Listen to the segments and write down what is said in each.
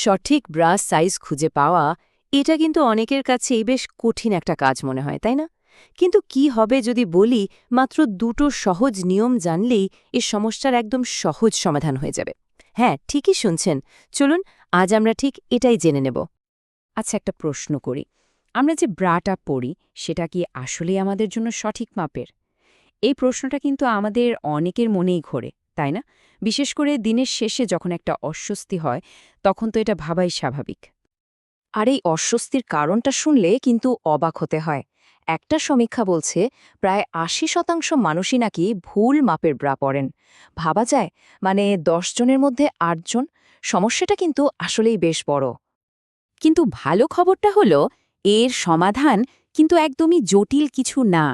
সঠিক brush size খুঁজে পাওয়া, এটা কিন্তু অনেকের কাছেই বেশ কঠিন একটা কাজ মনে হয়, তাই না? কিন্তু কি হবে যদি বলি, মাত্র দুটো সহজ নিয়ম জানলেই এ সমস্যার একদম সহজ সমাধান হয়ে যাবে। হ্যাঁ ঠিকই শুনছেন। চলুন, আজ আমরা ঠিক এটাই জেনে নেব। আচ্ছা একটা প্রশ্ন করি। আমরা যে ব্রাটা পরি, সেটা কি আসলেই আমাদের জন্য সঠিক মাপের? এই প্রশ্নটা কিন্তু আমাদের অনেকের মনেই ঘোরে। তাই না? বিশেষ করে দিনের শেষে যখন একটা অস্বস্তি হয়, তখন তো এটা ভাবাই স্বাভাবিক। আর এই অস্বস্তির কারণটা শুনলে কিন্তু অবাক হতে হয়। একটা সমীক্ষা বলছে, প্রায় আশি শতাংশ মানুষই নাকি ভুল মাপের ব্রা পরেন ভাবা যায় মানে জনের মধ্যে আটজন সমস্যাটা কিন্তু আসলেই বেশ বড়। কিন্তু ভালো খবরটা হলো, এর সমাধান কিন্তু একদমই জটিল কিছু না।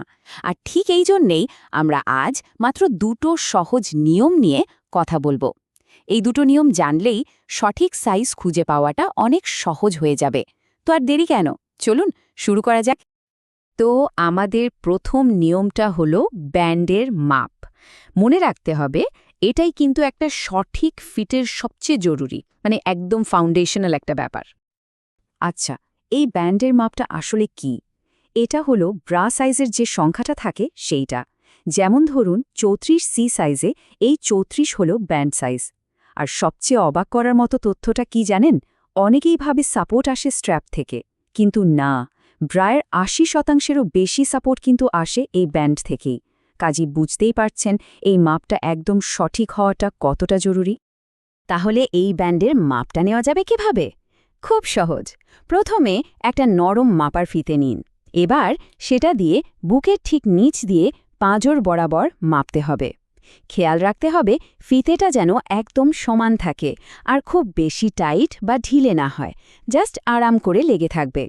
আর ঠিক এই জন্যেই আমরা আজ মাত্র দুটো সহজ নিয়ম নিয়ে কথা বলব। এই দুটো নিয়ম জানলেই সঠিক সাইজ খুঁজে পাওয়াটা অনেক সহজ হয়ে যাবে। তো আর দেরি কেন? চলুন শুরু করা যাক। তো আমাদের প্রথম নিয়মটা হলো ব্যান্ডের মাপ। মনে রাখতে হবে, এটাই কিন্তু একটা সঠিক ফিটের সবচেয়ে জরুরি মানে একদম ফাউন্ডেশনাল একটা ব্যাপার। আচ্ছা এই ব্যান্ডের মাপটা আসলে কি? এটা হলো ব্রা সাইজের যে সংখ্যাটা থাকে সেইটা। যেমন ধরুন, চৌত্রিশ সি সাইজে এই চৌত্রিশ হল ব্যান্ড সাইজ আর সবচেয়ে অবাক করার মতো তথ্যটা কি জানেন? অনেকেই ভাবে সাপোর্ট আসে স্ট্র্যাপ থেকে। কিন্তু না ব্রায়ের আশি শতাংশেরও বেশি সাপোর্ট কিন্তু আসে এই ব্যান্ড থেকেই। কাজী বুঝতেই পারছেন এই মাপটা একদম সঠিক হওয়াটা কতটা জরুরি? তাহলে এই ব্যান্ডের মাপটা নেওয়া যাবে কীভাবে? খুব সহজ। প্রথমে একটা নরম মাপার ফিতে নিন। এবার সেটা দিয়ে বুকের ঠিক নিচ দিয়ে পাঁজর বরাবর মাপতে হবে। খেয়াল রাখতে হবে ফিতেটা যেন একদম সমান থাকে আর খুব বেশি টাইট বা ঢিলে না হয়, জাস্ট আরাম করে লেগে থাকবে।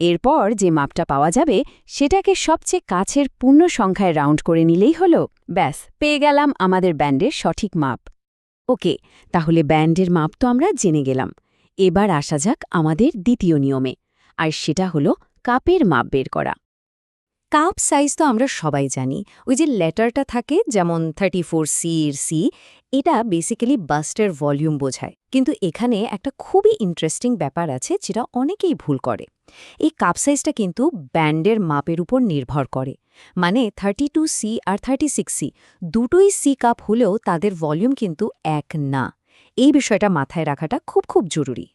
এরপর যে মাপটা পাওয়া যাবে সেটাকে সবচেয়ে কাছের পূর্ণ সংখ্যায় রাউন্ড করে নিলেই হলো, ব্যাস, পেয়ে গেলাম আমাদের ব্যান্ডের সঠিক মাপ। ওকে, তাহলে ব্যান্ডের মাপ তো আমরা জেনে গেলাম। এবার আসা যাক আমাদের দ্বিতীয় নিয়মে, আর সেটা হলো কাপের মাপ বের করা। কাপ সাইজ তো আমরা সবাই জানি। ওই যে লেটারটা থাকে, যেমন থার্টি ফোর সি এর সি এটা বেসিক্যালি বাস্টের ভলিউম বোঝায়। কিন্তু এখানে একটা খুবই ইন্টারেস্টিং ব্যাপার আছে, যেটা অনেকেই ভুল করে। এই কাপ সাইজটা কিন্তু ব্যান্ডের মাপের উপর নির্ভর করে। মানে থার্টি টু সি আর থার্টি সিক্স সি দুটোই সি কাপ হলেও তাদের ভলিউম কিন্তু এক না। এই বিষয়টা মাথায় রাখাটা খুব খুব জরুরি।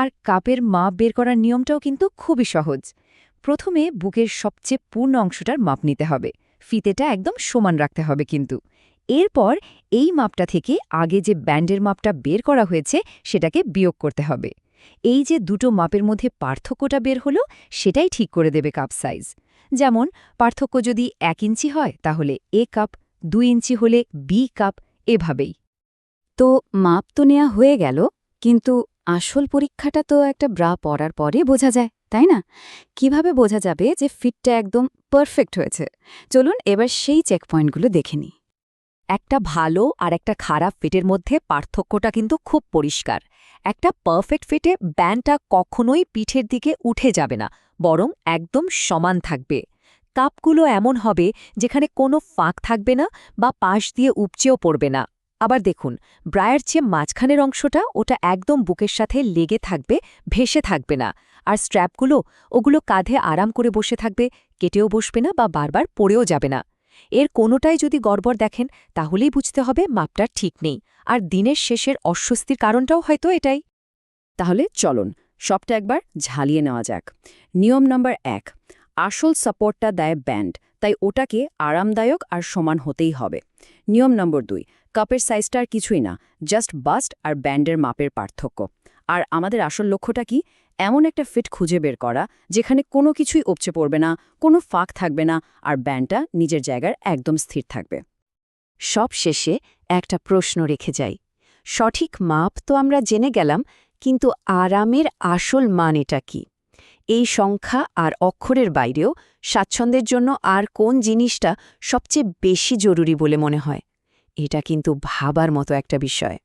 আর কাপের মাপ বের করার নিয়মটাও কিন্তু খুবই সহজ। প্রথমে বুকের সবচেয়ে পূর্ণ অংশটার মাপ নিতে হবে। ফিতেটা একদম সমান রাখতে হবে কিন্তু। এরপর এই মাপটা থেকে আগে যে ব্যান্ডের মাপটা বের করা হয়েছে, সেটাকে বিয়োগ করতে হবে। এই যে দুটো মাপের মধ্যে পার্থক্যটা বের হলো, সেটাই ঠিক করে দেবে কাপ সাইজ। যেমন, পার্থক্য যদি এক ইঞ্চি হয়, তাহলে এ কাপ, দুই ইঞ্চি হলে বি কাপ, এভাবেই। তো মাপ তো নেওয়া হয়ে গেল, কিন্তু আসল পরীক্ষাটা তো একটা ব্রা পরার পরে বোঝা যায়, তাই না? কীভাবে বোঝা যাবে যে ফিটটা একদম পারফেক্ট হয়েছে? চলুন এবার সেই চেকপয়েন্টগুলো দেখে নিই। একটা ভালো আর একটা খারাপ ফিটের মধ্যে পার্থক্যটা কিন্তু খুব পরিষ্কার। একটা পারফেক্ট ফিটে ব্যান্ডটা কখনোই পিঠের দিকে উঠে যাবে না, বরং একদম সমান থাকবে। কাপগুলো এমন হবে যেখানে কোনো ফাঁক থাকবে না বা পাশ দিয়ে উপচেও পড়বে না। আবার দেখুন, ব্রায়ার চেয়ে মাঝখানের অংশটা, ওটা একদম বুকের সাথে লেগে থাকবে, ভেসে থাকবে না। আর স্ট্র্যাপগুলো, ওগুলো কাঁধে আরাম করে বসে থাকবে, কেটেও বসবে না বা বারবার পড়েও যাবে না। এর কোনোটাই যদি গড়বড় দেখেন, তাহলেই বুঝতে হবে মাপটা ঠিক নেই। আর দিনের শেষের অস্বস্তির কারণটাও হয়তো এটাই। তাহলে চলুন, সবটা একবার ঝালিয়ে নেওয়া যাক। নিয়ম নম্বর এক, আসল সাপোর্টটা দেয় ব্যান্ড, তাই ওটাকে আরামদায়ক আর সমান হতেই হবে। নিয়ম নম্বর দুই, কাপের সাইজটা আর কিছুই না জাস্ট বাস্ট আর ব্যান্ডের মাপের পার্থক্য। আর আমাদের আসল লক্ষ্যটা কি? এমন একটা ফিট খুঁজে বের করা, যেখানে কোনো কিছুই উপচে পড়বে না, কোনো ফাঁক থাকবে না, আর ব্যান্ডটা নিজের জায়গার একদম স্থির থাকবে। সব শেষে একটা প্রশ্ন রেখে যাই। সঠিক মাপ তো আমরা জেনে গেলাম, কিন্তু আরামের আসল মান এটা কি? এই সংখ্যা আর অক্ষরের বাইরেও স্বাচ্ছন্দ্যের জন্য আর কোন জিনিসটা সবচেয়ে বেশি জরুরি বলে মনে হয়? এটা কিন্তু ভাবার মতো একটা বিষয়।